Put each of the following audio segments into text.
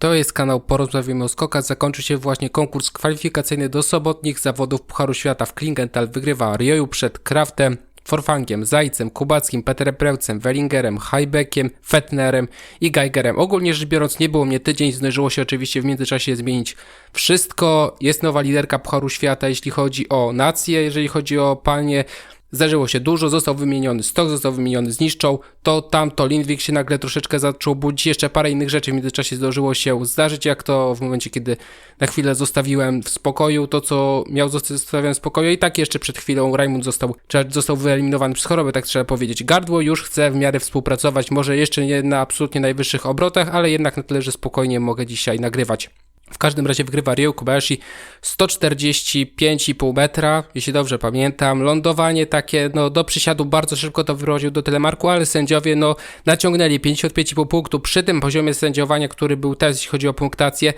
To jest kanał Porozmawiamy o skokach. Zakończył się właśnie konkurs kwalifikacyjny do sobotnich zawodów Pucharu Świata w Klingenthal. Wygrywa Rioju przed Kraftem, Forfangiem, Zajcem, Kubackim, Peterem Prełcem, Wellingerem, Hajbekiem, Fetnerem i Geigerem. Ogólnie rzecz biorąc nie było mnie tydzień, zdążyło się oczywiście w międzyczasie zmienić wszystko. Jest nowa liderka Pucharu Świata, jeśli chodzi o nację, jeżeli chodzi o panie. Zdarzyło się dużo, został wymieniony Stok, został wymieniony Zniszczą, to tamto Lindwik się nagle troszeczkę zaczął budzić, jeszcze parę innych rzeczy w międzyczasie zdążyło się zdarzyć, jak to w momencie, kiedy na chwilę zostawiłem w spokoju to, co miał zostawione w spokoju i tak jeszcze przed chwilą Raimund został, został wyeliminowany przez chorobę, tak trzeba powiedzieć. Gardło już chce w miarę współpracować, może jeszcze nie na absolutnie najwyższych obrotach, ale jednak na tyle, że spokojnie mogę dzisiaj nagrywać. W każdym razie wygrywa Ryu Kobayashi 145,5 metra, jeśli dobrze pamiętam. Lądowanie takie, no do przysiadu bardzo szybko to wyrodził do telemarku, ale sędziowie no naciągnęli 55,5 punktu przy tym poziomie sędziowania, który był teraz, jeśli chodzi o punktację.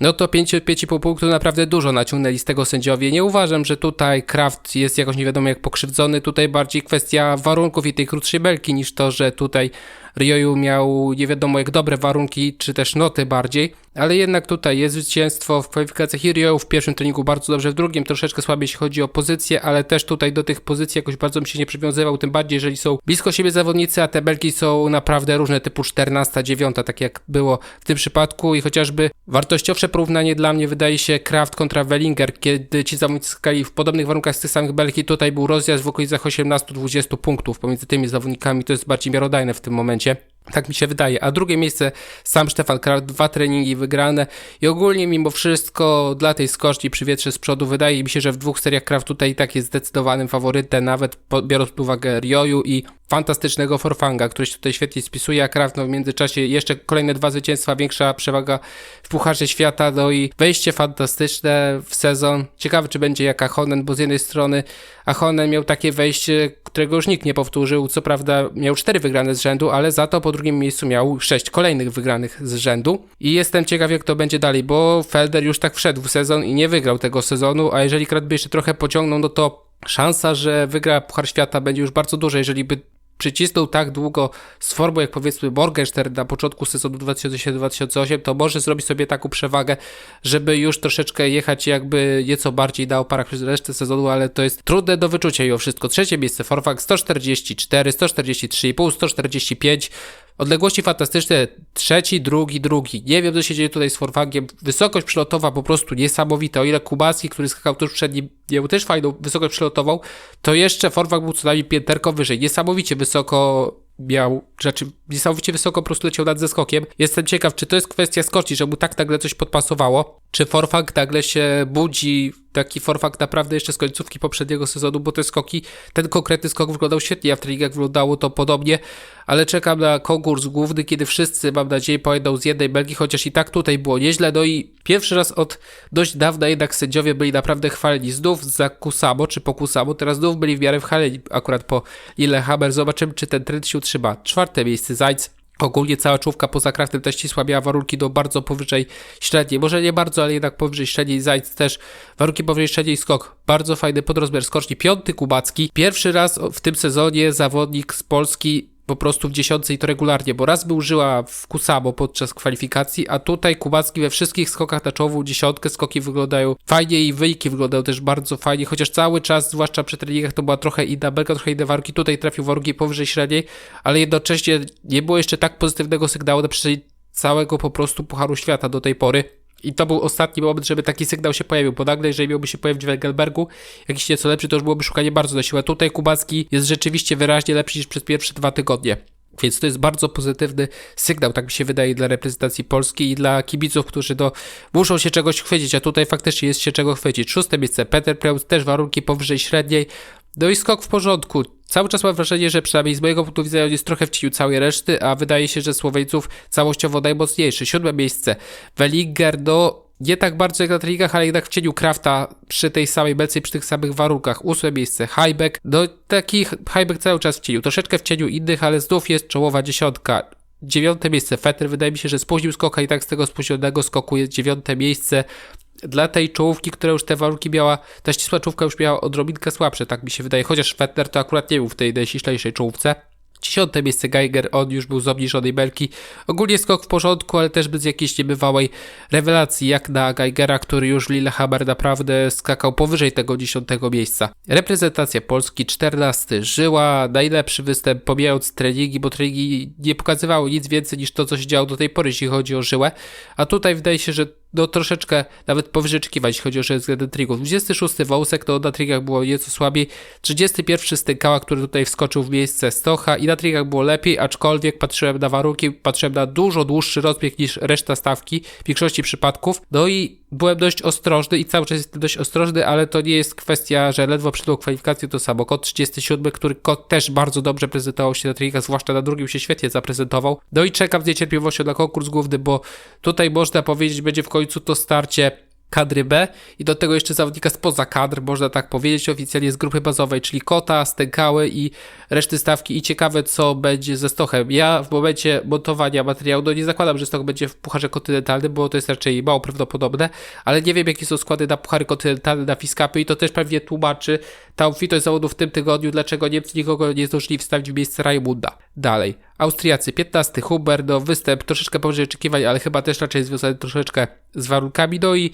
No to 55,5 punktu naprawdę dużo naciągnęli z tego sędziowie. Nie uważam, że tutaj Kraft jest jakoś nie wiadomo jak pokrzywdzony. Tutaj bardziej kwestia warunków i tej krótszej belki niż to, że tutaj Ryoyu miał nie wiadomo jak dobre warunki, czy też noty bardziej. Ale jednak tutaj jest zwycięstwo w kwalifikacjach i Ryoyu w pierwszym treningu bardzo dobrze, w drugim troszeczkę słabiej jeśli chodzi o pozycję, ale też tutaj do tych pozycji jakoś bardzo mi się nie przywiązywał, tym bardziej jeżeli są blisko siebie zawodnicy, a te belki są naprawdę różne, typu 14, 9, tak jak było w tym przypadku i chociażby wartościowsze porównanie dla mnie wydaje się Kraft kontra Wellinger, kiedy ci zawodnicy skali w podobnych warunkach z tych samych belki, tutaj był rozjazd w okolicach 18-20 punktów pomiędzy tymi zawodnikami, to jest bardziej miarodajne w tym momencie. Tak mi się wydaje. A drugie miejsce sam Stefan Kraft, dwa treningi wygrane i ogólnie mimo wszystko dla tej skoczni przy wietrze z przodu wydaje mi się, że w dwóch seriach Kraft tutaj i tak jest zdecydowanym faworytem, nawet biorąc pod uwagę Rioju i fantastycznego Forfanga, który się tutaj świetnie spisuje, a Kraft no w międzyczasie jeszcze kolejne dwa zwycięstwa, większa przewaga w Pucharze Świata, no i wejście fantastyczne w sezon. Ciekawe, czy będzie jak Ahonen, bo z jednej strony Ahonen miał takie wejście, którego już nikt nie powtórzył, co prawda miał cztery wygrane z rzędu, ale za to po drugim miejscu miał sześć kolejnych wygranych z rzędu. I jestem ciekaw, jak to będzie dalej, bo Felder już tak wszedł w sezon i nie wygrał tego sezonu, a jeżeli Kraft by jeszcze trochę pociągnął, no to szansa, że wygra Puchar Świata będzie już bardzo duża, jeżeli by przycisnął tak długo z formą jak powiedzmy Morgenstern na początku sezonu 2007-2008, to może zrobić sobie taką przewagę, żeby już troszeczkę jechać jakby nieco bardziej na oparach przez resztę sezonu, ale to jest trudne do wyczucia i o wszystko. Trzecie miejsce Forfang 144, 143,5, 145, Odległości fantastyczne, trzeci, drugi, drugi. Nie wiem, co się dzieje tutaj z Forfangiem. Wysokość przylotowa po prostu niesamowita. O ile Kubacki, który skakał tuż przed nim, miał też fajną wysokość przylotową, to jeszcze Forfang był co najmniej pięterko wyżej. Niesamowicie wysoko miał, znaczy niesamowicie wysoko po prostu leciał nad zeskokiem. Jestem ciekaw, czy to jest kwestia skoczni, że mu tak nagle coś podpasowało, czy Forfang nagle się budzi, taki Forfang naprawdę jeszcze z końcówki poprzedniego sezonu, bo te skoki, ten konkretny skok wyglądał świetnie, a w treningach wyglądało to podobnie, ale czekam na konkurs główny, kiedy wszyscy, mam nadzieję, pojedą z jednej Belgii, chociaż i tak tutaj było nieźle, no i pierwszy raz od dość dawna jednak sędziowie byli naprawdę chwaleni, znów za Kusamo, czy po Kusamo, teraz znów byli w miarę chwaleni akurat po Lillehammer, zobaczymy, czy ten trend się utrzyma. Czwarte miejsce Zajc, Ogólnie cała czołówka poza kraftem też ścisła miała warunki do bardzo powyżej średniej. Może nie bardzo, ale jednak powyżej średniej. Zajc też warunki powyżej średniej skok. Bardzo fajny podrozmiar skoczni. Piąty Kubacki. Pierwszy raz w tym sezonie zawodnik z Polski po prostu w dziesiątce i to regularnie, bo raz był żyła w Kusamo podczas kwalifikacji, a tutaj Kubacki we wszystkich skokach na czołową dziesiątkę, skoki wyglądają fajnie i wyjki wyglądają też bardzo fajnie, chociaż cały czas, zwłaszcza przy treningach, to była trochę inna belka, trochę inne warunki, tutaj trafił warunki powyżej średniej, ale jednocześnie nie było jeszcze tak pozytywnego sygnału na przestrzeni całego po prostu Pucharu Świata do tej pory. I to był ostatni moment, żeby taki sygnał się pojawił, bo nagle, jeżeli miałby się pojawić w Engelbergu, jakiś nieco lepszy, to już byłoby szukanie bardzo na siłę. Tutaj Kubacki jest rzeczywiście wyraźnie lepszy niż przez pierwsze dwa tygodnie. Więc to jest bardzo pozytywny sygnał, tak mi się wydaje, dla reprezentacji Polski i dla kibiców, którzy do, muszą się czegoś chwycić, a tutaj faktycznie jest się czego chwycić. Szóste miejsce, Peter Preus, też warunki powyżej średniej. No i skok w porządku. Cały czas mam wrażenie, że przynajmniej z mojego punktu widzenia jest trochę w cieniu całej reszty, a wydaje się, że Słoweńców całościowo najmocniejszy. Siódme miejsce, Wellinger, no nie tak bardzo jak na treningach, ale jednak w cieniu Krafta przy tej samej belce i przy tych samych warunkach. Ósme miejsce, Highback, no taki Highback cały czas w cieniu, troszeczkę w cieniu innych, ale znów jest czołowa dziesiątka. Dziewiąte miejsce, Fetter, wydaje mi się, że spóźnił skoka i tak z tego spóźnionego skoku jest dziewiąte miejsce dla tej czołówki, która już te warunki miała, ta ścisła czołówka już miała odrobinkę słabsze, tak mi się wydaje, chociaż Fettner to akurat nie był w tej najściślejszej czołówce. Dziesiąte miejsce Geiger, on już był z obniżonej belki. Ogólnie skok w porządku, ale też bez jakiejś niebywałej rewelacji, jak na Geigera, który już Lillehammer naprawdę skakał powyżej tego dziesiątego miejsca. Reprezentacja Polski, 14. Żyła, najlepszy występ, pomijając treningi, bo treningi nie pokazywały nic więcej niż to, co się działo do tej pory, jeśli chodzi o Żyłę. A tutaj wydaje się, że no troszeczkę nawet powyżej oczekiwań, jeśli chodzi o rzecz względem trigów. 26 Wąsek, to na trigach było nieco słabiej. 31 Stykała, który tutaj wskoczył w miejsce Stocha i na trigach było lepiej, aczkolwiek patrzyłem na warunki, patrzyłem na dużo dłuższy rozbieg niż reszta stawki w większości przypadków. No i byłem dość ostrożny i cały czas jestem dość ostrożny, ale to nie jest kwestia, że ledwo przed kwalifikację to samo. Kot 37, który kot też bardzo dobrze prezentował się na trikach, zwłaszcza na drugim się świetnie zaprezentował. No i czekam z niecierpliwością na konkurs główny, bo tutaj można powiedzieć, będzie w końcu to starcie kadry B i do tego jeszcze zawodnika spoza kadr, można tak powiedzieć, oficjalnie z grupy bazowej, czyli Kota, Stękały i reszty stawki i ciekawe co będzie ze Stochem. Ja w momencie montowania materiału, no nie zakładam, że Stoch będzie w Pucharze Kontynentalnym, bo to jest raczej mało prawdopodobne, ale nie wiem jakie są składy na Puchary Kontynentalne, na Fiskapy i to też pewnie tłumaczy ta obfitość zawodów w tym tygodniu, dlaczego Niemcy nikogo nie zdążyli wstawić w miejsce Raimunda. Dalej. Austriacy 15, Huber, no występ troszeczkę powyżej oczekiwań, ale chyba też raczej związany troszeczkę z warunkami, no i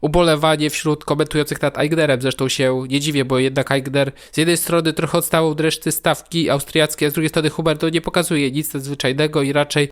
ubolewanie wśród komentujących nad Aignerem, zresztą się nie dziwię, bo jednak Aigner z jednej strony trochę odstał od reszty stawki austriackiej, a z drugiej strony Huber to nie pokazuje nic nadzwyczajnego i raczej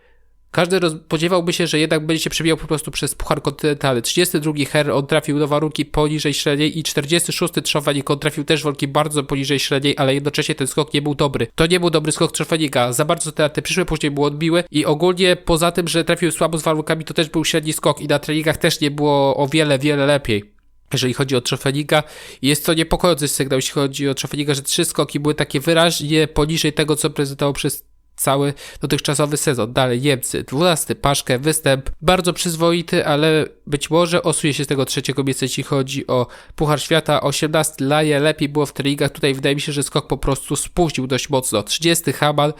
każdy spodziewałby się, że jednak będzie się przebijał po prostu przez Puchar Kontynentalny. 32 Her on trafił do warunki poniżej średniej i 46 Trzofanik on trafił też warunki bardzo poniżej średniej, ale jednocześnie ten skok nie był dobry. To nie był dobry skok Trzofanika. Za bardzo te, te przyszłe później mu odbiły i ogólnie poza tym, że trafił słabo z warunkami, to też był średni skok i na treningach też nie było o wiele, wiele lepiej jeżeli chodzi o Trofenika. Jest to niepokojący sygnał, jeśli chodzi o Trofenika, że trzy skoki były takie wyraźnie poniżej tego, co prezentował przez cały dotychczasowy sezon. Dalej Niemcy, 12 Paszkę, występ bardzo przyzwoity, ale być może osuje się z tego trzeciego miejsca, jeśli chodzi o Puchar Świata. 18 Laje, lepiej było w treningach. Tutaj wydaje mi się, że skok po prostu spóźnił dość mocno. 30 Hamal,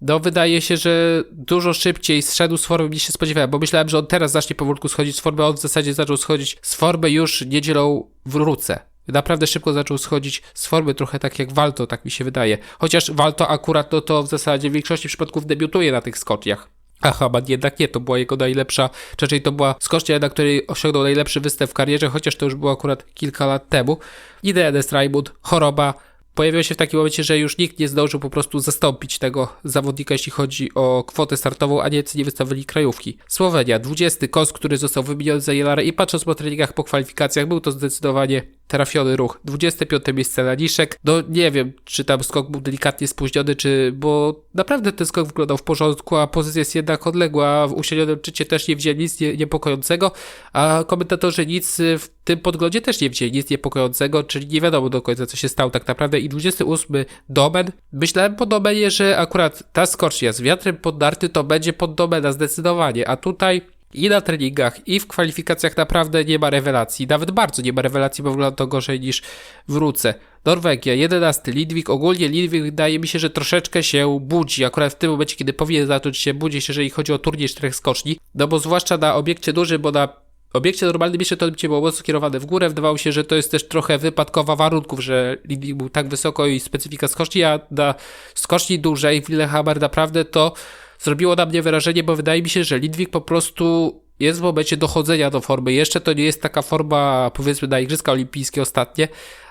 no wydaje się, że dużo szybciej zszedł z formy niż się spodziewałem, bo myślałem, że on teraz zacznie powolutku schodzić z formy, on w zasadzie zaczął schodzić z formy już niedzielą w Ruce. Naprawdę szybko zaczął schodzić z formy, trochę tak jak Walto, tak mi się wydaje. Chociaż Walto akurat no to w zasadzie w większości przypadków debiutuje na tych skoczniach. A chyba jednak nie, to była jego najlepsza, raczej to była skocznia, na której osiągnął najlepszy występ w karierze, chociaż to już było akurat kilka lat temu. Idealny Raimund, choroba, pojawiło się w takim momencie, że już nikt nie zdążył po prostu zastąpić tego zawodnika, jeśli chodzi o kwotę startową, a Niemcy nie wystawili krajówki. Słowenia, 20 kos, który został wymieniony za Jelarę i patrząc po treningach, po kwalifikacjach, był to zdecydowanie trafiony ruch. 25 miejsce na Niszek. No nie wiem, czy tam skok był delikatnie spóźniony, czy... bo naprawdę ten skok wyglądał w porządku, a pozycja jest jednak odległa. W usiedlionym czycie też nie wzięli nic nie, niepokojącego, a komentatorzy nic w tym podglądzie też nie wzięli nic niepokojącego, czyli nie wiadomo do końca, co się stało tak naprawdę. I 28 Domen. Myślałem po Domenie, że akurat ta skocznia z wiatrem poddarty to będzie pod Domena zdecydowanie, a tutaj i na treningach, i w kwalifikacjach naprawdę nie ma rewelacji. Nawet bardzo nie ma rewelacji, bo wygląda to gorzej niż wrócę. Norwegia, 11. Lidwik. Ogólnie Lidwik wydaje mi się, że troszeczkę się budzi. Akurat w tym momencie, kiedy powinien zacząć się budzić, jeżeli chodzi o turniej czterech skoczni. No bo zwłaszcza na obiekcie dużym, bo na obiekcie normalnym jeszcze to by było mocno skierowane w górę. Wydawało się, że to jest też trochę wypadkowa warunków, że Lidwik był tak wysoko i specyfika skoczni, a na skoczni dużej w Lillehammer naprawdę to zrobiło na mnie wrażenie, bo wydaje mi się, że Lidwik po prostu jest w momencie dochodzenia do formy. Jeszcze to nie jest taka forma, powiedzmy, na Igrzyska Olimpijskie ostatnie,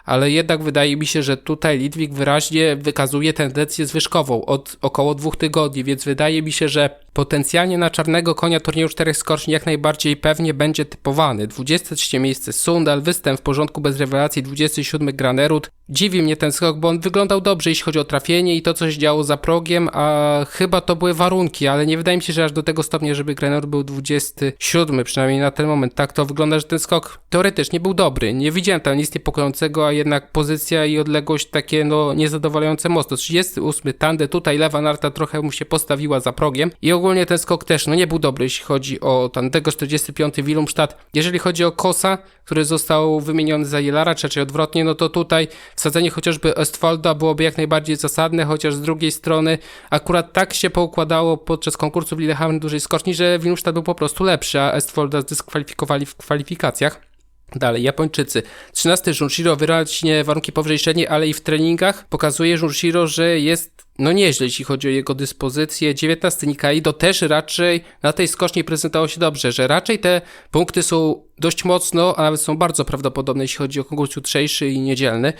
ale jednak wydaje mi się, że tutaj Lidwik wyraźnie wykazuje tendencję zwyżkową od około dwóch tygodni, więc wydaje mi się, że potencjalnie na czarnego konia turnieju czterech skoczni jak najbardziej pewnie będzie typowany. 23 miejsce Sundal, występ w porządku bez rewelacji, 27 Granerud. Dziwi mnie ten skok, bo on wyglądał dobrze, jeśli chodzi o trafienie i to, co się działo za progiem, a chyba to były warunki, ale nie wydaje mi się, że aż do tego stopnia, żeby Granerud był 27, przynajmniej na ten moment. Tak to wygląda, że ten skok teoretycznie był dobry. Nie widziałem tam nic niepokojącego, a jednak pozycja i odległość takie no niezadowalające mocno. 38 Tande, tutaj lewa narta trochę mu się postawiła za progiem i ogólnie ten skok też no nie był dobry, jeśli chodzi o Tandego 45 Wilumstadt. Jeżeli chodzi o Kosa, który został wymieniony za Jelara, czy raczej odwrotnie, no to tutaj wsadzenie chociażby Estfolda byłoby jak najbardziej zasadne, chociaż z drugiej strony akurat tak się poukładało podczas konkursu w Lillehammer dużej skoczni, że Wilumstadt był po prostu lepszy, a Estfolda zdyskwalifikowali w kwalifikacjach. Dalej, Japończycy. 13 Junshiro wyraźnie warunki powyżej średniej, ale i w treningach pokazuje Junshiro, że jest no nieźle, jeśli chodzi o jego dyspozycję. 19 Nikaido też raczej na tej skoczni prezentował się dobrze, że raczej te punkty są dość mocno, a nawet są bardzo prawdopodobne, jeśli chodzi o konkurs jutrzejszy i niedzielny.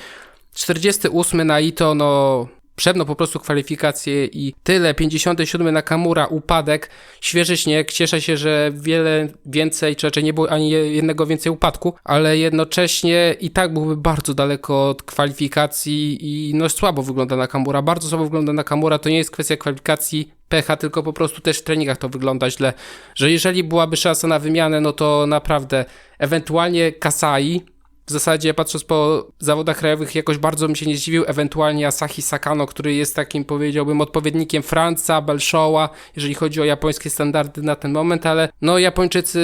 48 Naito, no Przebno po prostu kwalifikacje i tyle. 57 Nakamura, upadek, świeży śnieg. Cieszę się, że wiele więcej, czy raczej nie było ani jednego więcej upadku, ale jednocześnie i tak byłby bardzo daleko od kwalifikacji i no słabo wygląda Nakamura. Bardzo słabo wygląda Nakamura. To nie jest kwestia kwalifikacji pecha, tylko po prostu też w treningach to wygląda źle. Że jeżeli byłaby szansa na wymianę, no to naprawdę ewentualnie Kasai w zasadzie patrząc po zawodach krajowych jakoś bardzo mi się nie zdziwił, ewentualnie Asahi Sakano, który jest takim powiedziałbym odpowiednikiem Franca, Belshowa, jeżeli chodzi o japońskie standardy na ten moment, ale no Japończycy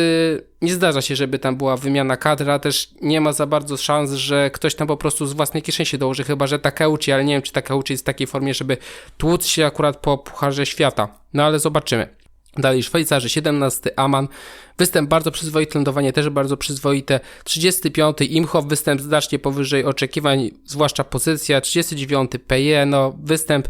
nie zdarza się, żeby tam była wymiana kadra, też nie ma za bardzo szans, że ktoś tam po prostu z własnej kieszeni się dołoży, chyba że Takeuchi, ale nie wiem czy Takeuchi jest w takiej formie, żeby tłuc się akurat po Pucharze Świata. No ale zobaczymy. Dalej Szwajcarzy, 17 Aman, występ bardzo przyzwoity, lądowanie też bardzo przyzwoite, 35 Imhoff, występ znacznie powyżej oczekiwań, zwłaszcza pozycja, 39 Peje, no występ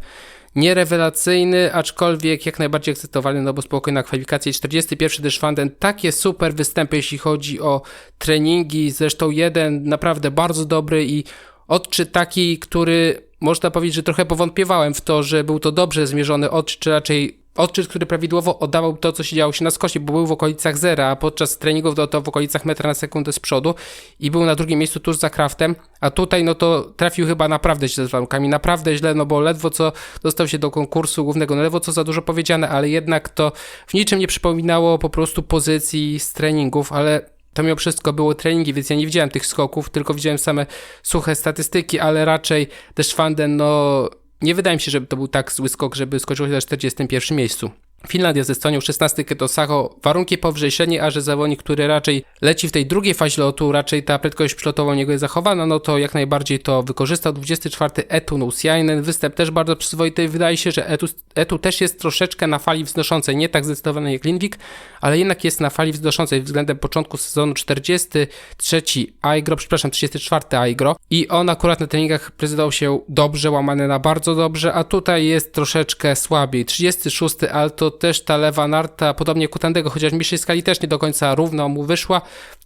nierewelacyjny, aczkolwiek jak najbardziej akceptowalny, no bo spokojna kwalifikacja. 41 Deschwanden, takie super występy, jeśli chodzi o treningi, zresztą jeden naprawdę bardzo dobry i odczyt taki, który można powiedzieć, że trochę powątpiewałem w to, że był to dobrze zmierzony odczyt, czy raczej odczyt, który prawidłowo oddawał to, co się działo się na skosie, bo był w okolicach zera, a podczas treningów to, w okolicach metra na sekundę z przodu i był na drugim miejscu tuż za Kraftem, a tutaj no to trafił chyba naprawdę źle z warunkami, naprawdę źle, no bo ledwo co dostał się do konkursu głównego, no ledwo co za dużo powiedziane, ale jednak to w niczym nie przypominało po prostu pozycji z treningów, ale to mimo wszystko były treningi, więc ja nie widziałem tych skoków, tylko widziałem same suche statystyki, ale raczej też Fanden, no nie wydaje mi się, żeby to był tak zły skok, żeby skoczył się na 41 miejscu. Finlandia ze Estonią 16 Keto Sacho, warunki powyżej średniej, a że zawodnik, który raczej leci w tej drugiej fazie lotu, raczej ta prędkość przylotowa u niego jest zachowana, no to jak najbardziej to wykorzystał. 24 Etu Nusiainen, występ też bardzo przyzwoity. Wydaje się, że Etu, Etu też jest troszeczkę na fali wznoszącej, nie tak zdecydowanie jak Lindwik, ale jednak jest na fali wznoszącej względem początku sezonu 43 Aigro, przepraszam, 34 Aigro i on akurat na treningach prezentował się dobrze, łamany na bardzo dobrze, a tutaj jest troszeczkę słabiej. 36 Alto też ta lewa narta, podobnie Kutandego, chociaż w niższej skali też nie do końca równo mu wyszła,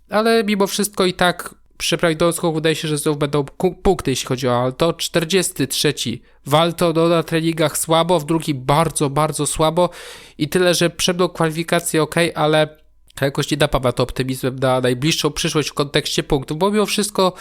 ale mimo wszystko i tak przy prawidłowym wydaje się, że znów będą punkty, jeśli chodzi o Alto. 43. Walto do na treningach słabo, w drugi bardzo, bardzo słabo i tyle, że przebył kwalifikację ok, ale jakoś nie napawa to optymizmem na najbliższą przyszłość w kontekście punktów, bo mimo wszystko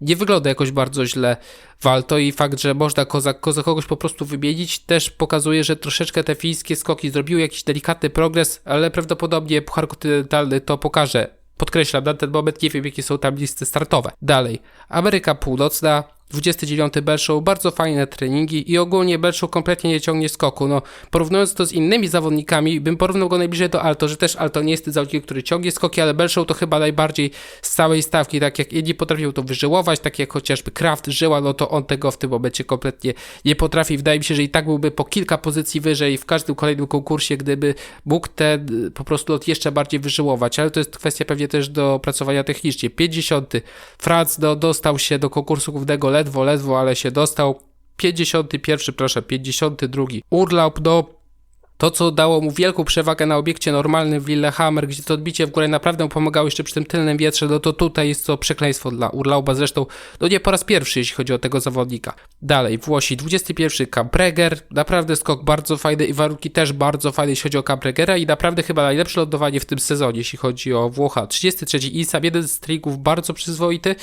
nie wygląda jakoś bardzo źle Walto i fakt, że można koza, koza kogoś po prostu wymienić też pokazuje, że troszeczkę te fińskie skoki zrobiły jakiś delikatny progres, ale prawdopodobnie Puchar Kontynentalny to pokaże. Podkreślam, na ten moment nie wiem jakie są tam listy startowe. Dalej, Ameryka Północna, 29 Belshow, bardzo fajne treningi i ogólnie Belshow kompletnie nie ciągnie skoku. No, porównując to z innymi zawodnikami, bym porównał go najbliżej do Alto, że też Alto nie jest tym zawodnikiem, który ciągnie skoki, ale Belshow to chyba najbardziej z całej stawki, tak jak inni potrafią to wyżyłować, tak jak chociażby Kraft żyła, no to on tego w tym momencie kompletnie nie potrafi. Wydaje mi się, że i tak byłby po kilka pozycji wyżej w każdym kolejnym konkursie, gdyby mógł ten po prostu lot jeszcze bardziej wyżyłować, ale to jest kwestia pewnie też do opracowania technicznie. 50. Franz no, dostał się do konkursu głównego ledwo, ledwo, ale się dostał. 51, proszę, 52. Urlaub do to, co dało mu wielką przewagę na obiekcie normalnym w Lillehammer, gdzie to odbicie w górę naprawdę pomagało jeszcze przy tym tylnym wietrze, no to tutaj jest to przekleństwo dla Urlauba, zresztą no nie po raz pierwszy, jeśli chodzi o tego zawodnika. Dalej, Włosi, 21 Capbreger, naprawdę skok bardzo fajny i warunki też bardzo fajne, jeśli chodzi o Capbregera i naprawdę chyba najlepsze lądowanie w tym sezonie, jeśli chodzi o Włocha. 33 Isam, jeden z trików bardzo przyzwoity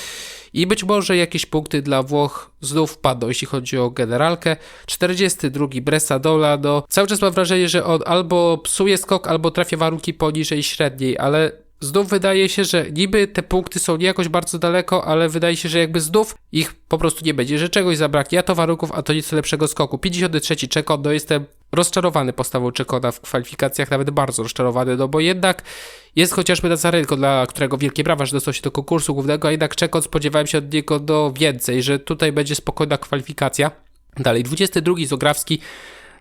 i być może jakieś punkty dla Włoch znów padną, jeśli chodzi o generalkę. 42 Bressadola, no cały czas mam wrażenie, że on albo psuje skok, albo trafia warunki poniżej średniej, ale znów wydaje się, że niby te punkty są nie jakoś bardzo daleko, ale wydaje się, że jakby znów ich po prostu nie będzie, że czegoś zabraknie, a to warunków, a to nic lepszego skoku. 53 Czekondo, jestem rozczarowany postawą Czekoda w kwalifikacjach, nawet bardzo rozczarowany, no bo jednak jest chociażby Nazarenko, dla którego wielkie brawa, że dostał się do konkursu głównego, a jednak Czekod spodziewałem się od niego do więcej, że tutaj będzie spokojna kwalifikacja. Dalej, 22 Zograwski,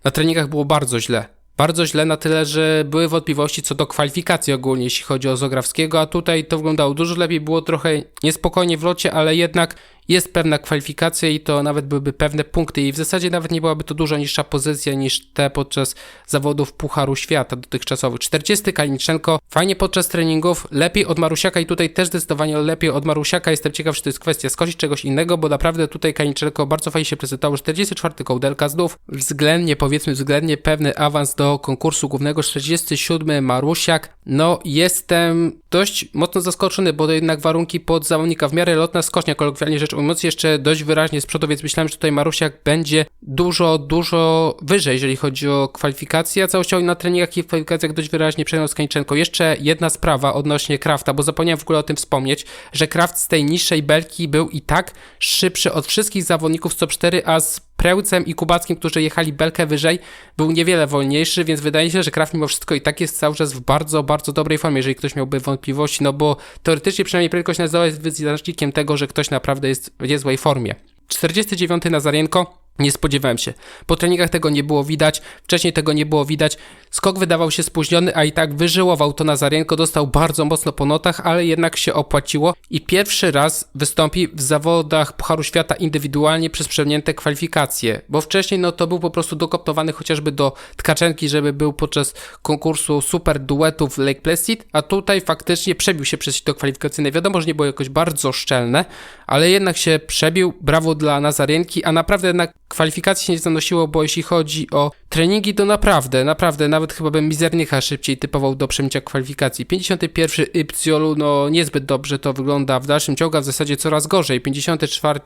na treningach było bardzo źle bardzo źle na tyle, że były wątpliwości co do kwalifikacji ogólnie, jeśli chodzi o Zograwskiego, a tutaj to wyglądało dużo lepiej, było trochę niespokojnie w locie, ale jednak jest pewna kwalifikacja i to nawet byłyby pewne punkty i w zasadzie nawet nie byłaby to dużo niższa pozycja niż te podczas zawodów Pucharu Świata dotychczasowych. 40 Kaliniczenko, fajnie podczas treningów, lepiej od Marusiaka i tutaj też zdecydowanie lepiej od Marusiaka. Jestem ciekaw, czy to jest kwestia skosić czegoś innego, bo naprawdę tutaj Kaliniczenko bardzo fajnie się prezentował. 44 Kołdelka znów, względnie powiedzmy względnie pewny awans do konkursu głównego. 47 Marusiak, no jestem dość mocno zaskoczony, bo to jednak warunki pod zawodnika w miarę lotna skocznia, kolokwialnie rzecz ujmując, jeszcze dość wyraźnie z przodu, więc myślałem, że tutaj Marusiak będzie dużo, dużo wyżej, jeżeli chodzi o kwalifikacje, a całościowo na treningach i w kwalifikacjach dość wyraźnie przejął z Kańczenko. Jeszcze jedna sprawa odnośnie Krafta, bo zapomniałem w ogóle o tym wspomnieć, że Kraft z tej niższej belki był i tak szybszy od wszystkich zawodników co 4, a z Prełcem i Kubackim, którzy jechali belkę wyżej, był niewiele wolniejszy, więc wydaje się, że Kraft mimo wszystko i tak jest cały czas w bardzo, bardzo dobrej formie, jeżeli ktoś miałby wątpliwości, no bo teoretycznie przynajmniej prędkość na jest wyznacznikiem tego, że ktoś naprawdę jest w niezłej formie. 49 Nazarienko. Nie spodziewałem się. Po treningach tego nie było widać, wcześniej tego nie było widać. Skok wydawał się spóźniony, a i tak wyżyłował to Nazarienko, dostał bardzo mocno po notach, ale jednak się opłaciło i pierwszy raz wystąpi w zawodach Pucharu Świata indywidualnie przez przewnięte kwalifikacje, bo wcześniej no to był po prostu dokoptowany chociażby do Tkaczenki, żeby był podczas konkursu super duetów Lake Placid, a tutaj faktycznie przebił się przez to kwalifikacyjne. Wiadomo, że nie było jakoś bardzo szczelne, ale jednak się przebił. Brawo dla Nazarienki, a naprawdę jednak kwalifikacji się nie zanosiło, bo jeśli chodzi o treningi, to naprawdę, naprawdę, nawet chyba bym Mizernycha szybciej typował do przemycia kwalifikacji. 51 Ypciolu, no niezbyt dobrze to wygląda w dalszym ciągu, a w zasadzie coraz gorzej. 54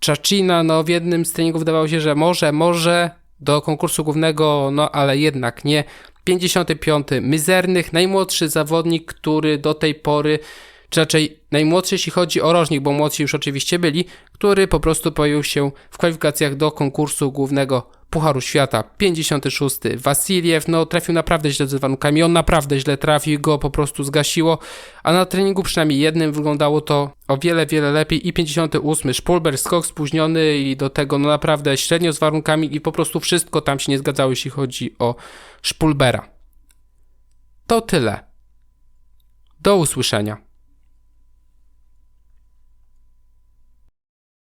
Czachina, no w jednym z treningów wydawało się, że może, może do konkursu głównego, no ale jednak nie. 55 Mizernych, najmłodszy zawodnik, który do tej pory czy raczej najmłodszy, jeśli chodzi o rożnik, bo młodsi już oczywiście byli, który po prostu pojawił się w kwalifikacjach do konkursu głównego Pucharu Świata. 56. Wasiliew, no trafił naprawdę źle z warunkami, on naprawdę źle trafił, go po prostu zgasiło, a na treningu przynajmniej jednym wyglądało to o wiele, wiele lepiej. I 58. Szpulber, skok spóźniony i do tego no naprawdę średnio z warunkami i po prostu wszystko tam się nie zgadzało, jeśli chodzi o Szpulbera. To tyle. Do usłyszenia.